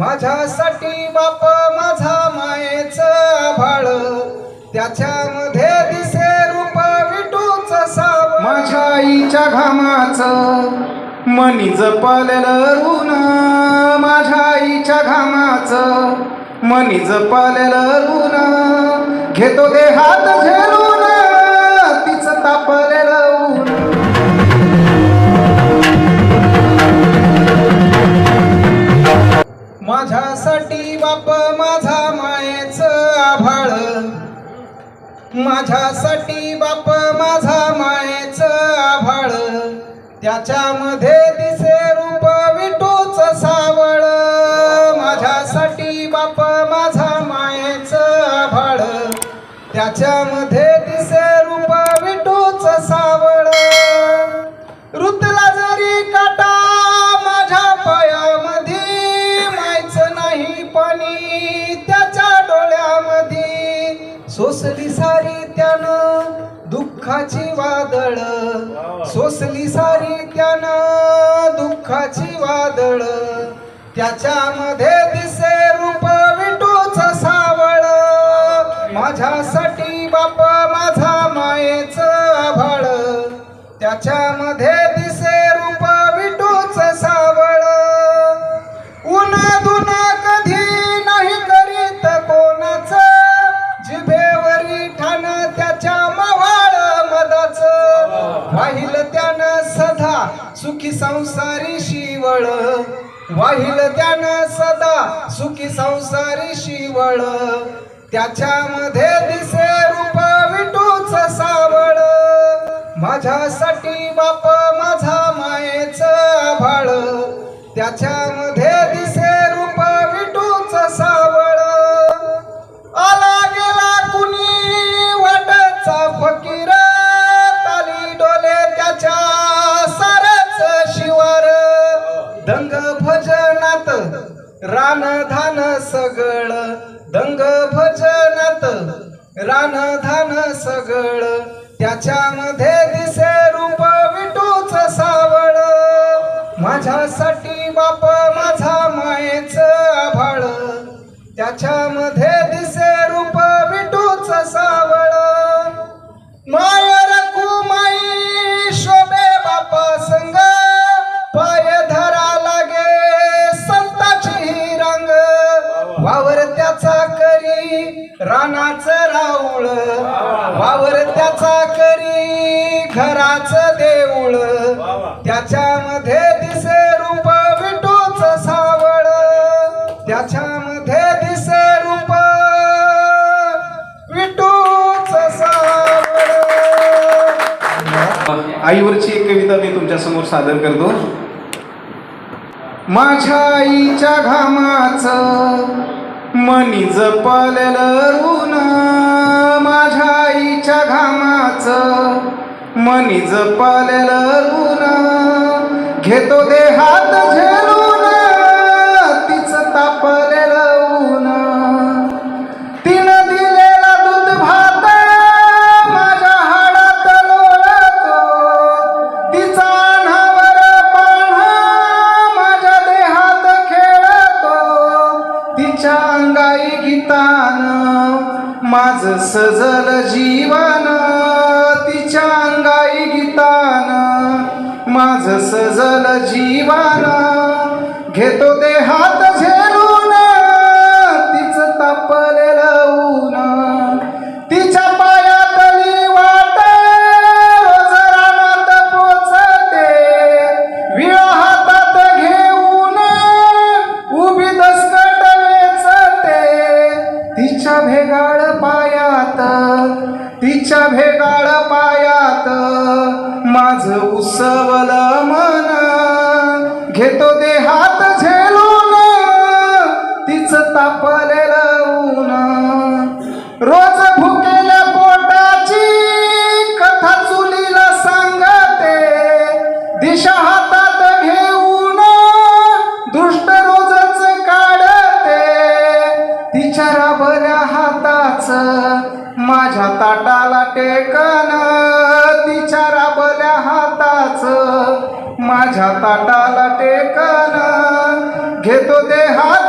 माझ्यासाठी बाप माझा मायेच आभाळ. त्याच्यामध्ये दिसे रूप विटूच साव माझ्या आईच्या घामाचं मनी जपलेलं ऋण. माझ्या आईच्या घामाचं मनी जपलेलं ऋण. घेतो दे हात माझ्यासाठी बाप माझा मायेच आभाळ. माझ्यासाठी बाप माझा मायेच आभाळ. त्याच्यामध्ये दिसे रूप विटूच सावळ. माझ्यासाठी बाप माझा मायेच आभाळ. त्याच्यामध्ये दिसे रूप विटूच सावळ. दुःखाची वादळ सोसली सारी त्यानं दुःखाची वादळ त्याच्यामध्ये सुखी संसारी शिवळ. वाहिल त्यानं सदा सुखी संसारी शिवळ. त्याच्यामध्ये दिसे रूप विटूच सावळ. माझ्यासाठी बाप माझा मायेच आभाळ. त्याच्या रान धान सगळ दंग भजनात रान धान सगळ त्याच्यामध्ये दिसे रानाच राऊळ वावर त्याचा करी घराच देऊळ. त्याच्यामध्ये दिसे रूप विटोच सावळ. त्याच्यामध्ये दिसे रूप विटोच सावळ. आईवरची एक कविता मी तुमच्यासमोर सादर करतो. माझ्या आईच्या घामाचं मनी जपलेल ऋण माझ्या आईच्या घामाचं. मनी जपलेल ऋण घेतो दे हात माझ सजल जीवन तिच्या अंगाई गीतान. माझ सजल जीवन घेतो ते तिच्या भेगाळ पायात माझ उसवल मन. घेतो दे हात झेलून तिचं तापलेलं ऊन. रोज भुकेल्या पोटाची कथा चुलीला सांगते. दिशा हातात घेऊन दुष्ट रोजच काढते. तिच्या राबल्या हाताच माझ्या ताटाला टेकन तिच्या राबल्या हाताच. माझ्या ताटाला टेकन घेतो ते हात